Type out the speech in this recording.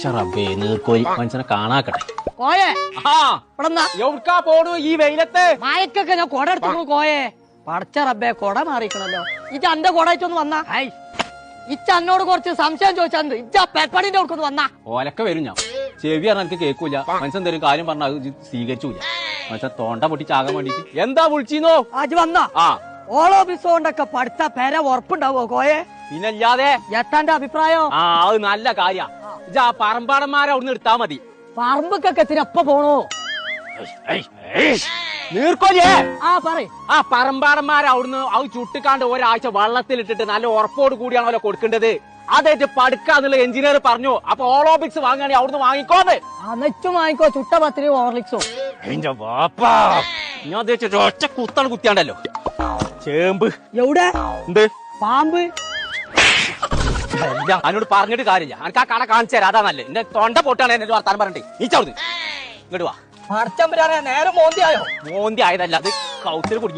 പടച്ചറബേ നീർക്കോയി മനുഷ്യനെ കാണാക്കട്ടെ. കോയെ ആ ഇവിടെ എവിടുക്കാ പോണു ഈ വെയിലത്ത്? മയക്കൊക്കെ ഞാൻ കൊട എടുത്തു കോയെ. പടച്ച റബ്ബേ കൊട മാറിക്കണല്ലോ ഇജ്ജ അന്റെ കൊട വെച്ചൊന്ന് വന്നാ. ഹൈ. ഇച്ച അന്നോട് കുറച്ച് സംശയം ചോദിച്ചാണ്ട് ഇജ്ജ പെപ്പടിന്റെ അടുക്കൊന്ന് വന്നാ. ഓലക്ക വരും ഞാൻ. ചെവി പറഞ്ഞാൽ എനിക്ക് കേൾക്കൂല മനുഷ്യൻ തരും കാര്യം പറഞ്ഞാൽ അത് സ്വീകരിച്ചൂല. മനുഷ്യൻ തോണ്ട പൊട്ടി ചാകാൻ വേണ്ടിട്ട് എന്താ വിളിച്ചിന്നോ? അജ് വന്നാ? ആ. ഓളോ ബിസോണ്ടൊക്കെ പഠിച്ച പെര ഉറപ്പുണ്ടാവോ കോയെ? പിന്നല്ലാതെ? എത്താന്റെ അഭിപ്രായം? ആ അത് നല്ല കാര്യ. ഇജാ പറമ്പാടന്മാരെ അവിടുന്ന് എടുത്താ മതി. പറമ്പൊക്കെ എത്തിനപ്പ പോണോ? നീർക്കോലിയേ ആ പറ ആ പറമ്പാടന്മാരെ അവിടുന്ന് അത് ചുട്ടിക്കാണ്ട് ഒരാഴ്ച വള്ളത്തിലിട്ടിട്ട് നല്ല ഉറപ്പോട് കൂടിയാണല്ലോ കൊടുക്കേണ്ടത്. അതായിട്ട് പടുക്കാന്നുള്ള എഞ്ചിനീയർ പറഞ്ഞു. അപ്പൊ ഓളോപിക്സ് വാങ്ങുകയാണെങ്കിൽ അവിടുന്ന് വാങ്ങിക്കോന്ന്. അനച്ചു വാങ്ങിക്കോ ചുട്ട പത്തിരി ഓർലിക്സോ എന്റെ വാപ്പാ. ഞാൻ ഉദ്ദേശിച്ച ഒറ്റ കുത്താണ് കുത്തിയാണ്ടല്ലോ. ചേമ്പ്. എവിടെ? എന്ത്? പാമ്പ്. അതിനോട് പറഞ്ഞിട്ട് കാര്യമില്ല. എനിക്ക് ആ കണ കാണിച്ചു തരാം അതാ നല്ലത്. എന്റെ തൊണ്ട പൊട്ടാണ് എന്നെ വർത്താനം പറഞ്ഞിട്ട്. നീ ചവിടുന്ന് ഇങ്ങോട്ട് വാ. നേരെ മോന്തി ആയോ? മോന്തി ആയതല്ല അത് കൗത്തിൽ കുടുങ്ങി.